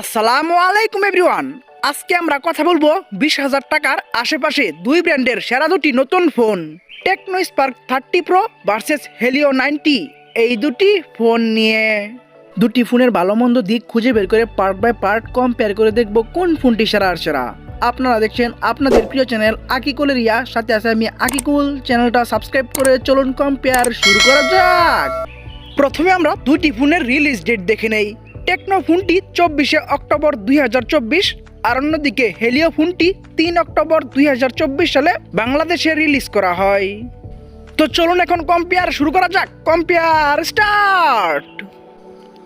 আসসালামু আলাইকুম এভরিওয়ান আজকে আমরা কথা বলব বিশ হাজার টাকার আশেপাশে দুই ব্র্যান্ডের সেরা দুটি নতুন phone. Tecno Spark thirty pro versus Helio ninety. এই দুটি ফোন নিয়ে দুটি ফোনের ভালো মন্দ দিক খুঁজে বের করে পার্ট বাই পার্ট কম্পেয়ার করে দেখব কোন ফোনটি সেরা আর সেরা। আপনারা দেখছেন আপনাদের প্রিয় চ্যানেল আকিকুলের ইয়া। সাথে আছে আমি আকিকুল। চ্যানেলটা সাবস্ক্রাইব করে চলুন কম্পেয়ার শুরু করা যাক। প্রথমে আমরা দুটি ফোনের রিলিজ ডেট দেখে নেই। টেকনো ফোনটি চব্বিশে অক্টোবর দুই হাজার চব্বিশ, আর অন্যদিকে হেলিও ফোনটি তিন অক্টোবর দুই হাজার চব্বিশ সালে বাংলাদেশে রিলিজ করা হয়। তো চলুন এখন কম্পেয়ার শুরু করা যাক। Compare start!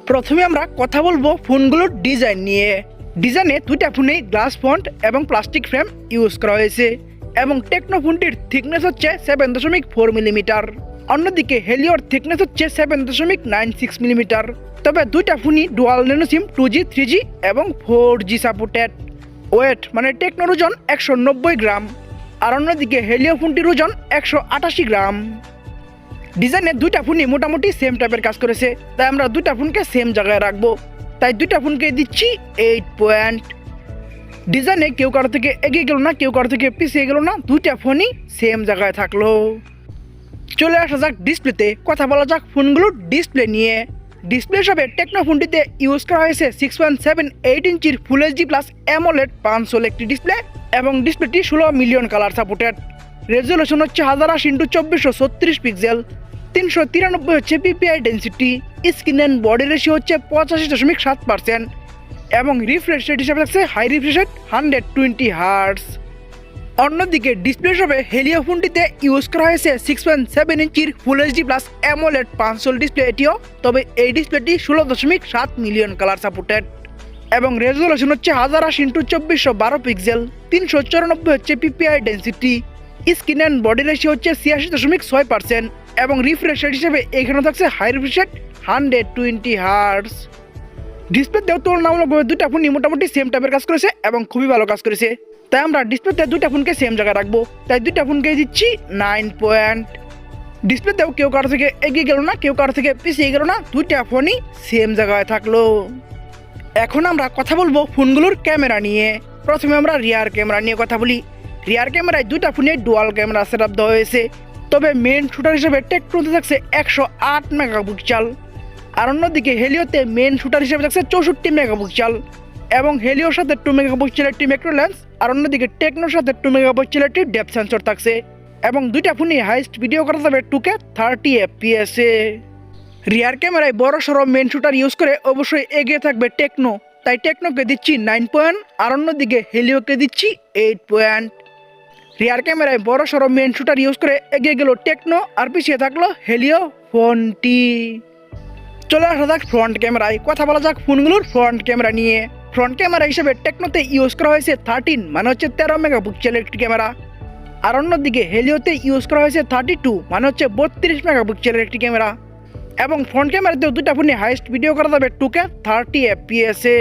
প্রথমে আমরা কথা বলব ফোনগুলোর ডিজাইন নিয়ে। ডিজাইনে দুইটা ফোনেই গ্লাস ফন্ট এবং প্লাস্টিক ফ্রেম ইউজ করা হয়েছে এবং টেকনো ফোনটির থিকনেস হচ্ছে সেভেন দশমিক ফোর মিলিমিটার অন্যদিকে হেলিওর থিকনেস হচ্ছে সেভেন দশমিক নাইন সিক্স মিলিমিটার তবে দুইটা ফোনই dual nano sim two G three G এবং ফোর জি সাপোর্টেড ওয়েট মানে টেকনোর ওজন একশো নব্বই গ্রাম, আর অন্যদিকে হেলিও ফোনটির ওজন একশো আটাশি গ্রাম। ডিজাইনের দুইটা ফোনই মোটামুটি সেম টাইপের কাজ করেছে, তাই আমরা দুইটা ফোনকে সেম জায়গায় রাখব। তাই দুইটা ফোনকে দিচ্ছি এইট পয়েন্ট ডিজাইনে কেউ কারও থেকে এগিয়ে গেল না, কেউ কারও থেকে পিছিয়ে গেল না, দুইটা ফোনই সেম জায়গায় থাকল। চলে আসা যাক ডিসপ্লেতে। কথা বলা যাক ফোনগুলোর ডিসপ্লে নিয়ে। ডিসপ্লে হিসাবে টেকনো ফোনটিতে ইউজ করা হয়েছে সিক্স পয়েন্ট সেভেন এইট ইঞ্চির ফুল এইচডি প্লাস অ্যামোলেড পাঁচশো একটি ডিসপ্লে এবং ডিসপ্লেটি ষোলো মিলিয়ন কালার সাপোর্টেড রেজলিউশন হচ্ছে হাজার আশি ইন্টু চব্বিশশো ছত্রিশ পিক্সেল তিনশো তিরানব্বই হচ্ছে PPI density screen and body ratio হচ্ছে পঁচাশি দশমিক সাত পার্সেন্ট এবং রিফ্রেশ রেট হিসাবে থাকছে high refresh rate hundred twenty hertz অন্যদিকে ডিসপ্লে হিসাবে হেলিও ফোনটিতে ইউজ করা হয়েছে সিক্স পয়েন্ট সেভেন ইঞ্চির ফুল এইচডি প্লাস অ্যামোলেড পাঁচশোল ডিসপ্লে এটিও, তবে এই ডিসপ্লেটি ষোলো দশমিক সাত মিলিয়ন কালার সাপোর্টেড এবং রেজলিউশন হচ্ছে হাজার আশি ইন্টু চব্বিশশো বারো পিক্সেল তিনশো চৌরানব্বই হচ্ছে PPI density screen and body ratio হচ্ছে ছিয়াশি দশমিক ছয় পার্সেন্ট এবং রিফ্রেশ রেট হিসেবে এখানে থাকছে high refresh rate hundred twenty hertz ডিসপ্লেতেও তুলনামূলকভাবে দুটা ফোনই মোটামুটি সেম টাইপের কাজ করেছে এবং খুবই ভালো কাজ করেছে। তাই আমরা ডিসপ্লেতে দুটা ফোনকে সেম জায়গায় রাখব। তাই দুইটা ফোনকে দিচ্ছি নাইন পয়েন্ট ডিসপ্লেতেও কেউ কারও থেকে এগিয়ে গেল না, কেউ কারও থেকে পিছিয়ে গেল না, দুইটা ফোনই সেম জায়গায় থাকল। এখন আমরা কথা বলব ফোনগুলোর ক্যামেরা নিয়ে। প্রথমে আমরা রিয়ার ক্যামেরা নিয়ে কথা বলি। রিয়ার ক্যামেরায় দুইটা ফোনে ডুয়াল ক্যামেরা সেট আপ দেওয়া হয়েছে। তবে মেন শুটার হিসেবে টেকনোতে থাকছে একশো আট মেগাপিক্সেল আর অন্যদিকে হেলিওতে মেন শুটার হিসেবে থাকছে চৌষট্টি মেগাপিক্সেল এবং হেলিওর সাথে টু মেগাপিক্সেল একটি ম্যাক্রো লেন্স আর অন্যদিকে টেকনোর সাথে টু মেগাপিক্সেল একটি ডেপ সেন্সর থাকছে। এবং দুইটা ফোনই হাইস্ট ভিডিও করা যাবে টুকে থার্টি এফপিএসে রিয়ার ক্যামেরায় বড় সড়ো মেন শুটার ইউজ করে অবশ্যই এগিয়ে থাকবে টেকনো তাই টেকনোকে দিচ্ছি নাইন পয়েন্ট আর অন্যদিকে হেলিওকে দিচ্ছি এইট পয়েন্ট রিয়ার ক্যামেরায় বড় সড়ো মেন শুটার ইউজ করে এগিয়ে গেল টেকনো আর পিছিয়ে থাকল হেলিও ফোনটি চলে আসা যাক ফ্রন্ট ক্যামেরায় কথা বলা যাক ফোনগুলোর ফ্রন্ট ক্যামেরা নিয়ে। ফ্রন্ট ক্যামেরা হিসেবে টেকনোতে ইউজ করা হয়েছে থার্টিন মানে হচ্ছে তেরো মেগাপিক্সেল একটি ক্যামেরা আর অন্যদিকে হেলিওতে ইউজ করা হয়েছে থার্টি টু মানে হচ্ছে বত্রিশ মেগাপিক্সেলের একটি ক্যামেরা এবং ফ্রন্ট ক্যামেরাতেও দুটা ফোনে হাইস্ট ভিডিও করা যাবে টুকে থার্টি এফপিএসে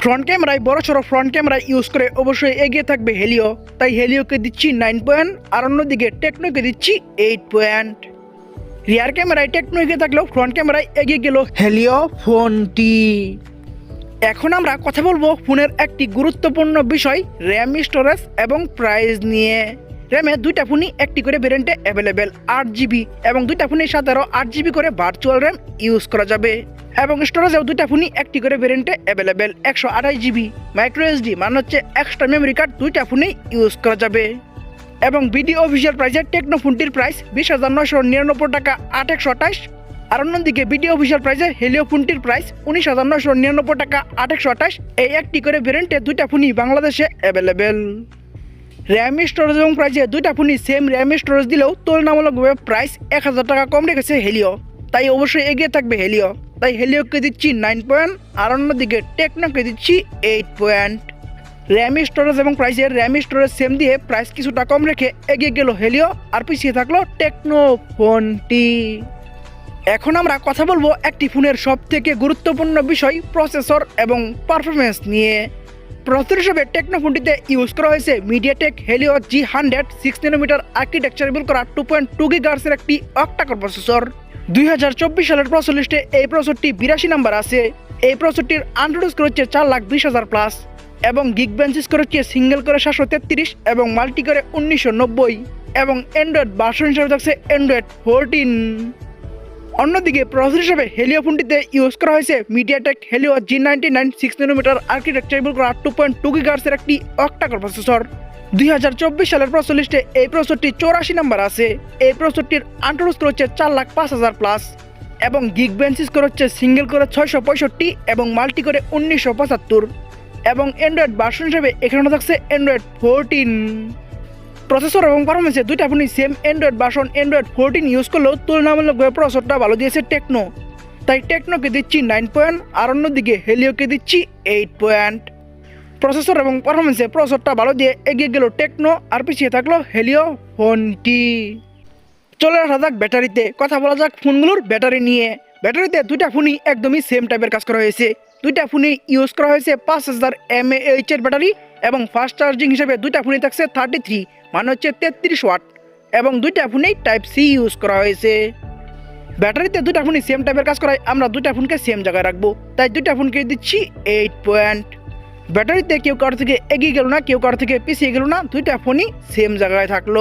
ফ্রন্ট ক্যামেরায় বড় সড়ো ফ্রন্ট ক্যামেরা ইউজ করে অবশ্যই এগিয়ে থাকবে হেলিও তাই হেলিওকে দিচ্ছি নাইন পয়েন্ট আর অন্যদিকে টেকনোকে দিচ্ছি এইট পয়েন্ট রিয়ার ক্যামেরায় টেকনো এগিয়ে থাকলেও ফ্রন্ট ক্যামেরায় এগিয়ে গেল। হেলিও ফোনটি এখন আমরা কথা বলব ফোনের একটি গুরুত্বপূর্ণ বিষয় র্যাম স্টোরেজ এবং প্রাইস নিয়ে। র্যামে দুইটা ফোনই একটি করে ভেরিয়েন্টে অ্যাভেলেবেল আট জিবি এবং দুইটা ফোনের সাথে আরও আট জিবি করে ভার্চুয়াল র্যাম ইউজ করা যাবে। এবং স্টোরেজেও দুইটা ফোনই একটি করে ভেরিয়েন্টে অ্যাভেলেবেল একশো আঠাশ জিবি মাইক্রো এসডি মানে হচ্ছে এক্সট্রা মেমোরি কার্ড দুইটা ফোনেই ইউজ করা যাবে। এবং ভিডিও অফিসিয়াল প্রাইসে টেকনো ফোনটির প্রাইস বিশ হাজার নয়শো নিরানব্বই টাকা আট একশো আঠাশ। আর অন্যদিকে ভিডিও অফিসিয়াল প্রাইসে হেলিও ফোনটির প্রাইস উনিশ হাজার নয়শো নিরানব্বই টাকা আট একশো আঠাশ। এই একটি করে ভেরিয়েন্টে দুইটা ফোনই বাংলাদেশে অ্যাভেলেবেল র্যাম স্টোরেজ এবং প্রাইসে দুইটা ফোনই সেম র্যাম স্টোরেজ দিলেও তুলনামূলকভাবে প্রাইস এক হাজার টাকা কম রেখেছে হেলিও। তাই অবশ্যই এগিয়ে থাকবে হেলিও। তাই হেলিওকে দিচ্ছি নাইন পয়েন্ট আর অন্যদিকে টেকনোকে দিচ্ছি এইট পয়েন্ট র্যাম স্টোরেজ এবং প্রাইসের র্যাম স্টোরেজ সেম দিয়ে প্রাইস কিছুটা কম রেখে এগিয়ে গেল হেলিও আর পিছিয়ে থাকল টেকনো ফোনটি। এখন আমরা কথা বলব একটি ফোনের সব থেকে গুরুত্বপূর্ণ বিষয় প্রসেসর এবং পারফরমেন্স নিয়ে। প্রসেসর হিসেবে টেকনো ফোনটিতে ইউজ করা হয়েছে MediaTek Helio G hundred six nanometre architecture build করা টু পয়েন্ট টু গিগার্সের একটি অক্টাকর প্রসেসর দুই হাজার চব্বিশ সালের প্রসেসর লিস্টে এই প্রসেসরটি বিরাশি নাম্বার আছে। এই প্রসেসরটির আন্ড্রয়েড স্কোর হচ্ছে চার লাখ বিশ হাজার প্লাস এবং গিগ বেঞ্চ স্কোর হচ্ছে সিঙ্গেল করে সাতশো তেত্রিশ এবং মাল্টি করে উনিশশো নব্বই এবং অ্যান্ড্রয়েড ভার্সন হিসাবে থাকছে অ্যান্ড্রয়েড ফোরটিন অন্যদিকে প্রসেসর হিসেবে হেলিও ফোনটিতে ইউজ করা হয়েছে MediaTek Helio G ninety nine six nanometre আর্কিটেকচারেবল করা টু পয়েন্ট টু গিগার্সের একটি অক্টাকর প্রসেসর দুই হাজার চব্বিশ সালের প্রসেসর লিস্টে এই প্রসেসরটি চৌরাশি নাম্বার আছে। এই প্রসেসরটির আন্টার স্কোর হচ্ছে চার লাখ পাঁচ হাজার প্লাস এবং গিগ বেঞ্চ স্কোর হচ্ছে সিঙ্গেল করে ছয়শো পঁয়ষট্টি এবং মাল্টি করে উনিশশো পঁচাত্তর। এবং অ্যান্ড্রয়েড ভার্সন হিসেবে এখানে থাকছে অ্যান্ড্রয়েড ফোরটিন প্রসেসর এবং পারফরমেন্সে দুইটা ফোনই same Android version Android fourteen use করলেও তুলনামূলকভাবে প্রসেসরটা ভালো দিয়েছে টেকনো তাই টেকনোকে দিচ্ছি নাইন পয়েন্ট আর অন্যদিকে হেলিওকে দিচ্ছি এইট পয়েন্ট প্রসেসর এবং পারফরমেন্সে প্রসেসরটা ভালো দিয়ে এগিয়ে গেল টেকনো আর পিছিয়ে থাকল হেলিও ফোনটি চলে আসা যাক ব্যাটারিতে। কথা বলা যাক ফোনগুলোর ব্যাটারি নিয়ে। ব্যাটারিতে দুইটা ফোনই একদমই সেম টাইপের কাজ করা হয়েছে। দুইটা ফোনই ইউজ করা হয়েছে, পাঁচ হাজার এম এইচ এর ব্যাটারি এবং ফাস্ট চার্জিং হিসেবে দুইটা ফোনই থাকছে থার্টি থ্রি মানে হচ্ছে তেত্রিশ ওয়াট এবং দুইটা ফোনেই টাইপ সি ইউজ করা হয়েছে। ব্যাটারিতে দুইটা ফোনই সেম টাইপের কাজ করায়, আমরা দুইটা ফোনকে সেম জায়গায় রাখব, তাই দুইটা ফোনকে দিচ্ছি এইট পয়েন্ট ব্যাটারিতে কেউ কারও থেকে এগিয়ে গেল না, কেউ কারও থেকে পিছিয়ে গেল না, দুইটা ফোনই সেম জায়গায় থাকল।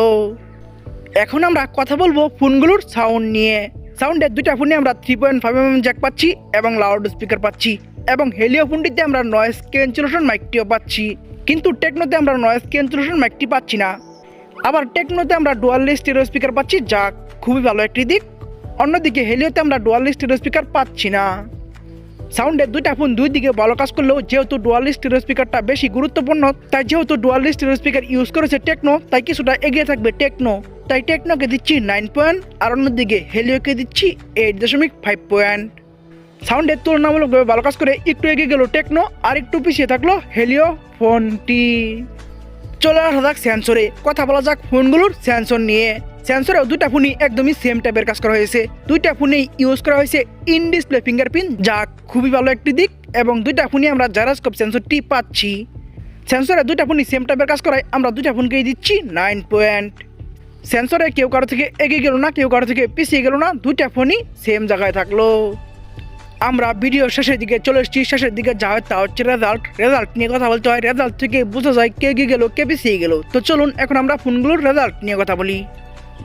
এখন আমরা কথা বলব ফোনগুলোর সাউন্ড নিয়ে। সাউন্ডের দুইটা ফোনে আমরা three point five M jack পাচ্ছি এবং লাউড স্পিকার পাচ্ছি। এবং হেলিও ফোনটিতে আমরা নয়েজ ক্যান্সেলেশন মাইকটিও পাচ্ছি। কিন্তু টেকনোতে আমরা নয়েজ ক্যান্সেলেশন মাইকটি পাচ্ছি না। আবার টেকনোতে আমরা ডুয়াল স্টিরিও স্পিকার পাচ্ছি, যা খুবই ভালো একটি দিক। অন্যদিকে হেলিওতে আমরা ডুয়াল স্টিরিও স্পিকার পাচ্ছি না। সাউন্ডের দুইটা ফোন দুই দিকে ভালো কাজ করলেও যেহেতু ডুয়াল স্টিরিও স্পিকারটা বেশি গুরুত্বপূর্ণ, তাই যেহেতু ডুয়াল স্টিরিও স্পিকার ইউজ করেছে টেকনো তাই কিছুটা এগিয়ে থাকবে টেকনো তাই টেকনোকে দিচ্ছি নাইন পয়েন্ট আর অন্যদিকে হেলিওকে দিচ্ছি এইট দশমিক ফাইভ পয়েন্ট সাউন্ডের তুলনামূলকভাবে ভালো কাজ করে একটু এগিয়ে গেল টেকনো, আর একটু পিছিয়ে থাকল হেলিও ফোনটি। চলে আসা যাক সেন্সরে কথা বলা যাক ফোনগুলোর সেন্সর নিয়ে। সেন্সরেও দুইটা ফোনই একদমই সেম টাইপের কাজ করা হয়েছে। দুইটা ফোনেই ইউজ করা হয়েছে ইন ডিসপ্লে ফিঙ্গারপ্রিন্ট যা খুবই ভালো একটি দিক, এবং দুইটা ফোনই আমরা জারাস্কোপ সেন্সরটি পাচ্ছি। সেন্সরে দুইটা ফোনই সেম টাইপের কাজ করায়, আমরা দুইটা ফোনকেই দিচ্ছি নাইন পয়েন্ট সেন্সরে কেউ কারও থেকে এগিয়ে গেল না, কেউ কারও থেকে পিছিয়ে গেল না, দুইটা ফোনই সেম জায়গায় থাকল। আমরা ভিডিও শেষের দিকে চলে এসেছি। শেষের দিকে যা হয় তা হচ্ছে রেজাল্ট রেজাল্ট নিয়ে কথা বলতে হয়। রেজাল্ট থেকে বোঝা যায় কে এগিয়ে গেলো, কে পিছিয়ে গেল। তো চলুন, এখন আমরা ফোনগুলোর রেজাল্ট নিয়ে কথা বলি।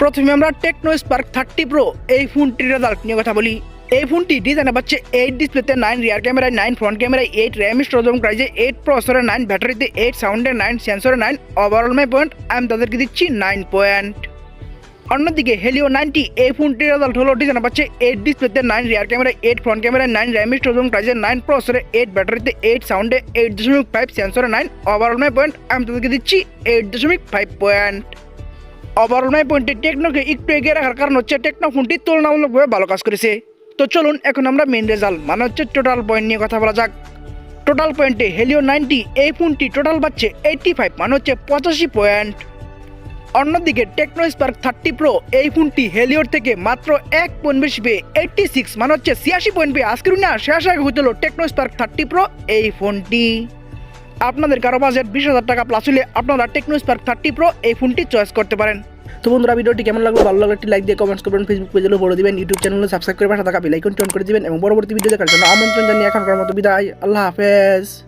প্রথমে আমরা টেকনো স্পার্ক থার্টি প্রো এই ফোনটির রেজাল্ট নিয়ে কথা বলি। এই ফোনটি ডিজাইনে পাচ্ছে এইট ডিসপ্লেতে নাইন রিয়ার ক্যামেরায় নাইন ফ্রন্ট ক্যামেরায় এইট র্যাম স্টোরেজ এবং প্রাইজে এইট প্রসেসরে নাইন ব্যাটারিতে এইট সাউন্ডে নাইন সেন্সরে নাইন ওভারঅল মাই পয়েন্ট আমি তাদেরকে দিচ্ছি নাইন পয়েন্ট অন্যদিকে হেলিও নাইনটি, এই ফোনটির রেজাল্ট হলো ডিজাইন পাচ্ছে এইট ডিসপ্লেতে nine rear camera eight front camera nine RAM storage এবং প্রাইজে নাইন প্রসেসরে এইট ব্যাটারিতে এইট সাউন্ডে এইট দশমিক ফাইভ সেন্সরে নাইন ওভারঅল মাই পয়েন্ট আমি তাদেরকে দিচ্ছি এইট দশমিক ফাইভ পয়েন্ট ওভারঅল মাই পয়েন্টে টেকনোকে একটু এগিয়ে রাখার কারণ হচ্ছে টেকনো ফোনটি তুলনামূলকভাবে ভালো কাজ করেছে। তো চলুন এখন আমরা মেন রেজাল্ট মানে হচ্ছে টোটাল পয়েন্ট নিয়ে কথা বলা যাক। টোটাল পয়েন্টে হেলিও নাইনটি, এই ফোনটি টোটাল পাচ্ছে এইটটি ফাইভ মানে হচ্ছে পঁচাশি পয়েন্ট অন্যদিকে টেকনো স্পার্ক থার্টি প্রো এই ফোনটি হেলিওর থেকে মাত্র এক পয়েন্ট বেশি পেয়ে এইটটি সিক্স মানে হচ্ছে ছিয়াশি পয়েন্ট পেয়ে আজকের না শেষ আগে হতে হলো টেকনো স্পার্ক থার্টি প্রো এই ফোনটি আপনাদের কারও বাজেট বিশ হাজার টাকা প্লাস হলে আপনারা টেকনো স্পার্ক থার্টি প্রো এই ফোনটি চয়েস করতে পারেন। তো বন্ধুরা, ভিডিওটি কেমন লাগল? ভালো লাগলে একটি লাইক দিয়ে কমেন্টস করবেন ফেসবুক পেজে বলে দিবেন ইউটিউব চ্যানেলে সাবস্ক্রাইব করে পাশে থাকা বেলাইকন অন করে দিবেন এবং পরবর্তী ভিডিও দেখার জন্য আমন্ত্রণ জানিয়ে এখন করার মতো বিদায়। আল্লাহ হাফেজ।